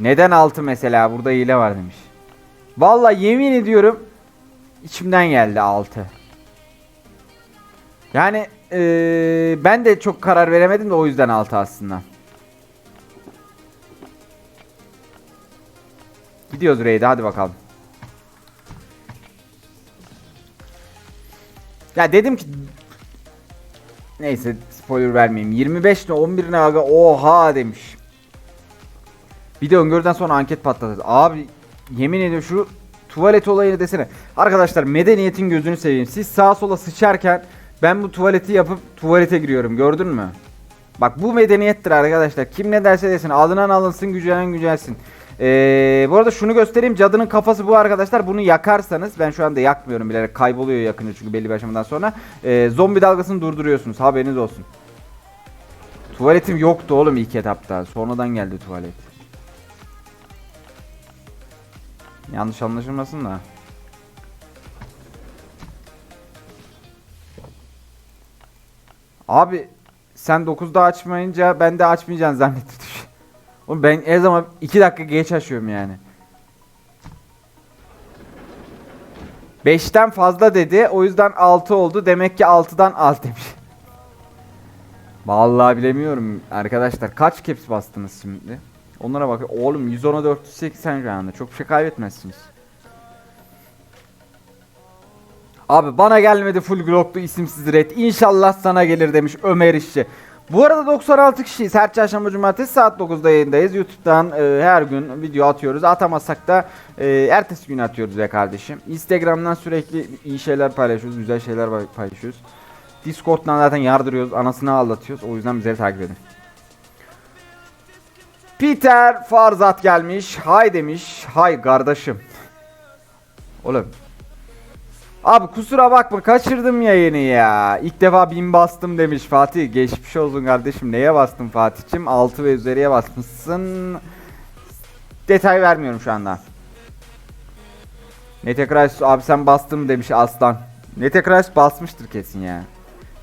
Neden 6 mesela? Burada hile var demiş. Vallahi yemin ediyorum içimden geldi 6. Yani eee, ben de çok karar veremedim de o yüzden 6 aslında. Gidiyoruz raid'e hadi bakalım. Ya dedim ki Neyse spoiler vermeyeyim. 25 ne 11 ne aga oha demiş. Bir de öngörüden sonra anket patladı. Abi yemin ediyorum şu tuvalet olayını desene. Arkadaşlar medeniyetin gözünü seveyim. Siz sağa sola sıçarken ben bu tuvaleti yapıp tuvalete giriyorum. Gördün mü? Bak bu medeniyettir arkadaşlar. Kim ne derse desin. Alınan alınsın, gücenen gücensin. Ee, bu arada şunu göstereyim. Cadının kafası bu arkadaşlar. Bunu yakarsanız ben şu anda yakmıyorum bilerek. Kayboluyor yakınca çünkü belli bir aşamadan sonra. Ee, zombi dalgasını durduruyorsunuz. Haberiniz olsun. Tuvaletim yoktu oğlum ilk etapta. Sonradan geldi tuvalet. Yanlış anlaşılmasın da. Abi sen 9'da açmayınca ben de açmayacaksın zannettim. Oğlum ben her zaman 2 dakika geç açıyorum yani. 5'ten fazla dedi. O yüzden 6 oldu. Demek ki 6'dan az demiş. Vallahi bilemiyorum arkadaşlar. Kaç caps bastınız şimdi? Onlara bak. Oğlum 110'a 480 şu. Çok bir şey kaybetmezsiniz. Abi bana gelmedi full globlu isimsiz red. İnşallah sana gelir demiş Ömer İşçi. Bu arada 96 kişiyiz. Her çarşamba cumartesi saat 9'da yayındayız. YouTube'dan e, her gün video atıyoruz. Atamazsak da e, ertesi gün atıyoruz be kardeşim. Instagram'dan sürekli iyi şeyler paylaşıyoruz. Güzel şeyler paylaşıyoruz. Discord'dan zaten yardırıyoruz. Anasını ağlatıyoruz. O yüzden bizleri takip edin. Peter Farzat gelmiş. Hay demiş. Hay kardeşim. Oğlum. Abi kusura bakma kaçırdım yayını ya. İlk defa bin bastım demiş Fatih. Geçmiş olsun kardeşim. Neye bastın Fatih'cim? 6 ve üzeriye basmışsın. Detay vermiyorum şu anda. Netekrais abi sen bastın mı demiş Aslan. Netekrais basmıştır kesin ya.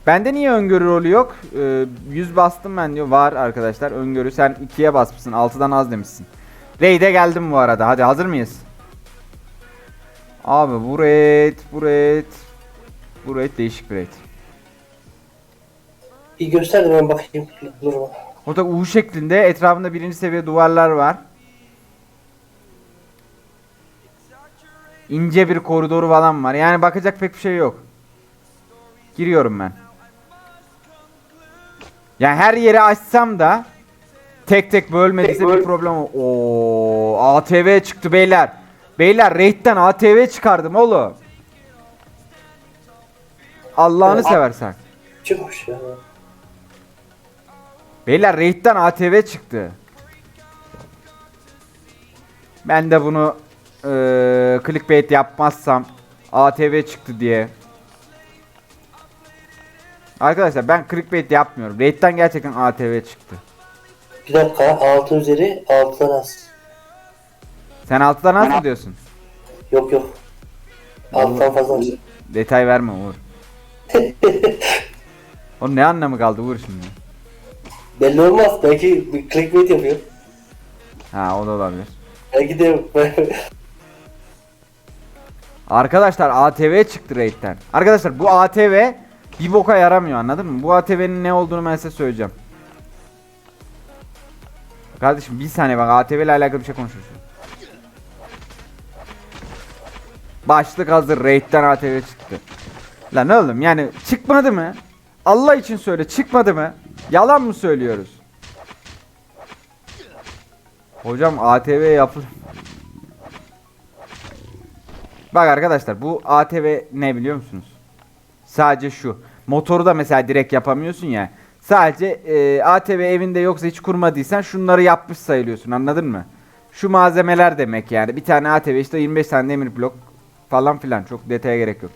Bende niye öngörü rolü yok? Ee, 100 bastım ben diyor. Var arkadaşlar öngörü. Sen 2'ye basmışsın. 6'dan az demişsin. Raid'e geldim bu arada. Hadi hazır mıyız? Abi bu raid, bu raid. Bu raid değişik bir raid. Bir göster de ben bakayım duruma. Orada U şeklinde etrafında birinci seviye duvarlar var. İnce bir koridoru falan var. Yani bakacak pek bir şey yok. Giriyorum ben. Yani her yeri açsam da tek tek bölmediyse bir problem o. Oo, ATV çıktı beyler. Beyler raid'den ATV çıkardım oğlum. Allah'ını seversen. Çıkmış ya. Beyler raid'den ATV çıktı. Ben de bunu eee clickbait yapmazsam ATV çıktı diye. Arkadaşlar ben clickbait yapmıyorum. Raid'den gerçekten ATV çıktı. Bir dakika 6 üzeri 6'dan az. Sen altıdan nasıl diyorsun? Yok yok. 6'dan fazla az. Detay verme Uğur. Onun ne anlamı kaldı Uğur şimdi? Belli olmaz. Belki bir clickbait yapıyor. Ha o da olabilir. Belki de Arkadaşlar ATV çıktı raid'den. Arkadaşlar bu ATV bir boka yaramıyor anladın mı? Bu ATV'nin ne olduğunu ben size söyleyeceğim. Kardeşim bir saniye bak ATV ile alakalı bir şey konuşuyoruz. Başlık hazır raid'den ATV çıktı. Lan oğlum yani çıkmadı mı? Allah için söyle çıkmadı mı? Yalan mı söylüyoruz? Hocam ATV yapıl... Bak arkadaşlar bu ATV ne biliyor musunuz? Sadece şu. Motoru da mesela direkt yapamıyorsun ya. Sadece e, ATV evinde yoksa hiç kurmadıysan şunları yapmış sayılıyorsun anladın mı? Şu malzemeler demek yani. Bir tane ATV işte 25 tane demir blok falan filan. Çok detaya gerek yok.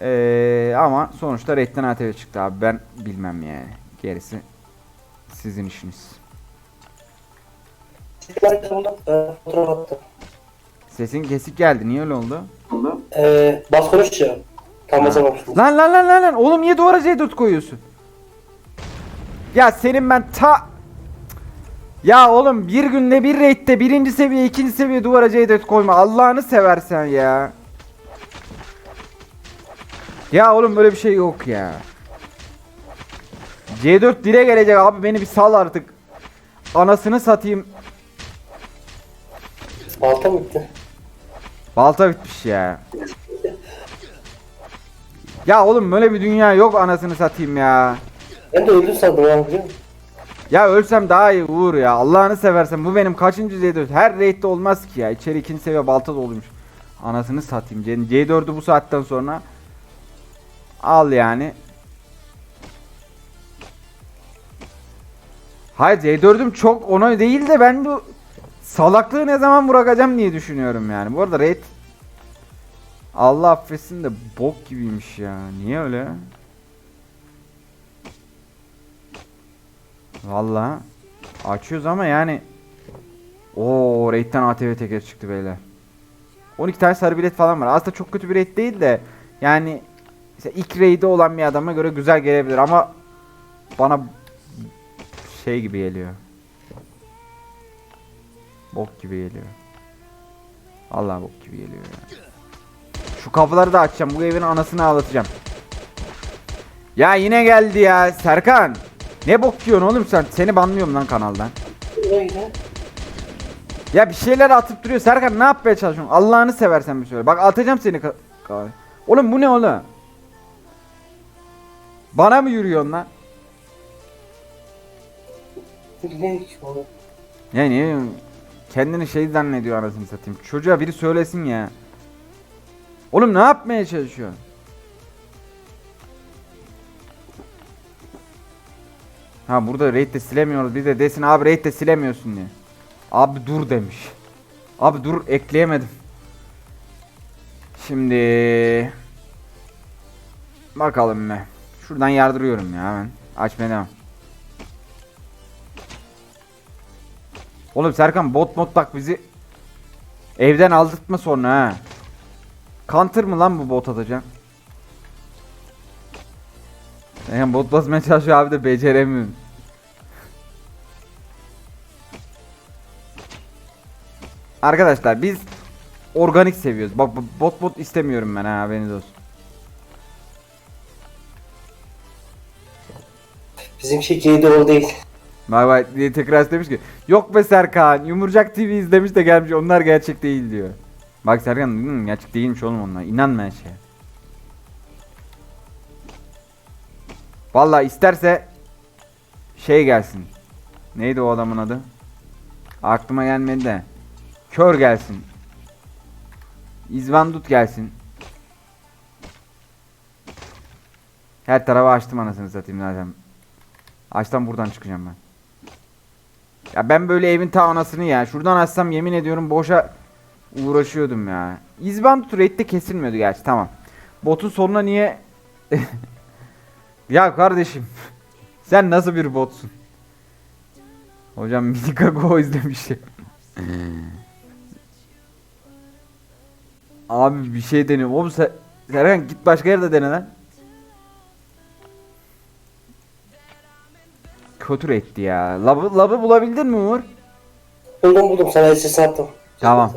E, ama sonuçta Red'den ATV çıktı abi. Ben bilmem yani. Gerisi sizin işiniz. Sesin kesik geldi. Niye öyle oldu? Ee, bas konuş ya. Tam basamamıştım. Lan lan lan lan lan oğlum niye duvara C4 koyuyorsun? Ya senin ben ta Ya oğlum bir günde bir raid'de birinci seviye ikinci seviye duvara C4 koyma Allah'ını seversen ya. Ya oğlum böyle bir şey yok ya. C4 dile gelecek abi beni bir sal artık. Anasını satayım. Balta mı bitti? Balta bitmiş ya. Ya oğlum böyle bir dünya yok anasını satayım ya. Ben de öldüm sandım ya biliyor musun? Ya ölsem daha iyi Uğur ya. Allah'ını seversen bu benim kaçıncı C4? Her raid'de olmaz ki ya. İçeri ikinci seviye balta dolmuş. Anasını satayım. C- C4'ü bu saatten sonra al yani. Hayır C4'üm çok ona değil de ben bu salaklığı ne zaman bırakacağım diye düşünüyorum yani. Bu arada raid Allah affetsin de bok gibiymiş ya. Niye öyle? Valla açıyoruz ama yani o raid'den ATV teker çıktı beyler. 12 tane sarı bilet falan var. Aslında çok kötü bir raid değil de yani işte ilk raid'i olan bir adama göre güzel gelebilir ama bana şey gibi geliyor. Bok gibi geliyor. Allah bok gibi geliyor ya. Şu kapıları da açacağım. Bu evin anasını ağlatacağım. Ya yine geldi ya Serkan. Ne bok yiyorsun oğlum sen? Seni banlıyorum lan kanaldan. Gidelim. Ya bir şeyler atıp duruyor. Serkan ne yapmaya çalışıyorsun? Allah'ını seversen bir söyle. Bak atacağım seni. Oğlum bu ne oğlum? Bana mı yürüyorsun lan? Ne ki oğlum? Ya niye? Kendini şey zannediyor anasını satayım. Çocuğa biri söylesin ya. Oğlum ne yapmaya çalışıyorsun? Ha burada raid de silemiyoruz. Bir de desin abi raid de silemiyorsun diye. Abi dur demiş. Abi dur ekleyemedim. Şimdi bakalım be. Şuradan yardırıyorum ya ben. Açmaya devam. Oğlum Serkan bot mod bak bizi evden aldırtma sonra ha. Counter mı lan bu bot atacağım? Yani bot basmaya çalışıyor abi de beceremiyorum. Arkadaşlar biz organik seviyoruz. Bak bot bot istemiyorum ben ha haberiniz olsun. Bizimki G doğru değil. Bak bak diye tekrar demiş ki yok be Serkan Yumurcak TV izlemiş de gelmiş onlar gerçek değil diyor. Bak Serkan hmm, gerçek değilmiş oğlum onlar inanma her şeye. Valla isterse şey gelsin. Neydi o adamın adı? Aklıma gelmedi de. Kör gelsin. İzvandut gelsin. Her tarafa açtım anasını satayım zaten. Açtan buradan çıkacağım ben. Ya ben böyle evin ta anasını ya. Şuradan açsam yemin ediyorum boşa uğraşıyordum ya. İzbandut raid'de kesilmiyordu gerçi tamam. Botun sonuna niye... ya kardeşim. Sen nasıl bir botsun? Hocam Midikago izlemiş. Abi bir şey deniyorum. Oğlum sen... Serkan git başka yerde dene lan. Kötü etti ya. Labı, labı bulabildin mi Uğur? Buldum buldum sana SS attım. Tamam.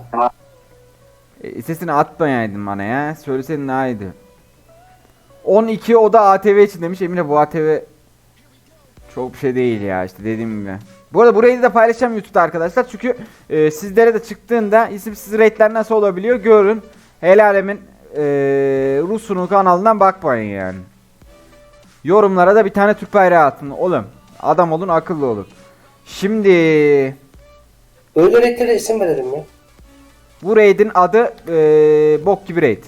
E, sesini atmayaydın bana ya. Söyleseydin daha iyiydi. 12 o da ATV için demiş. Emine bu ATV çok bir şey değil ya işte dediğim gibi. Bu arada burayı da paylaşacağım YouTube'da arkadaşlar. Çünkü e, sizlere de çıktığında isimsiz raidler nasıl olabiliyor görün. El alemin e, Rus'unu kanalından bakmayın yani. Yorumlara da bir tane Türk bayrağı atın oğlum. Adam olun akıllı olun. Şimdi Böyle renklere isim verelim ya. bu raid'in adı eee bok gibi raid.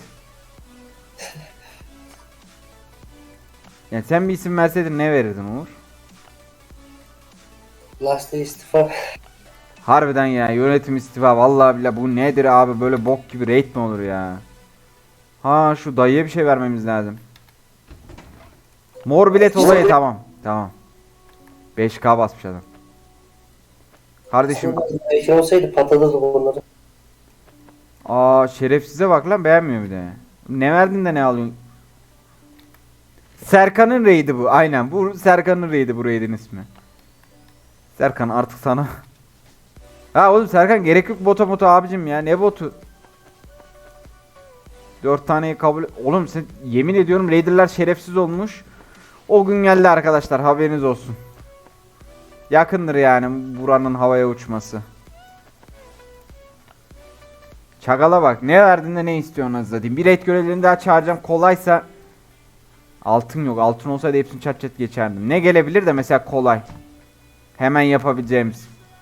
Yani sen bir isim verseydin ne verirdin Uğur? Last Day istifa. Harbiden ya yönetim istifa vallahi billahi bu nedir abi böyle bok gibi raid mi olur ya? Ha şu dayıya bir şey vermemiz lazım. Mor bilet olayı tamam. Tamam. 5k basmış adam. Kardeşim Belki olsaydı patladı onları. aa şerefsize bak lan beğenmiyor bir de. Ne verdin de ne alıyorsun? Serkan'ın raid'i bu. Aynen. Bu Serkan'ın raid'i bu raid'in ismi. Serkan artık sana. Ha oğlum Serkan gerek yok bota moto abicim ya. Ne botu? Dört taneyi kabul... Oğlum sen yemin ediyorum raider'lar şerefsiz olmuş. O gün geldi arkadaşlar haberiniz olsun. Yakındır yani buranın havaya uçması. Çagala bak ne verdin de ne istiyorsun az zaten. Bir raid görevlerini daha çağıracağım kolaysa Altın yok. Altın olsaydı hepsini çat çat geçerdim. Ne gelebilir de mesela kolay. Hemen yapabileceğimiz.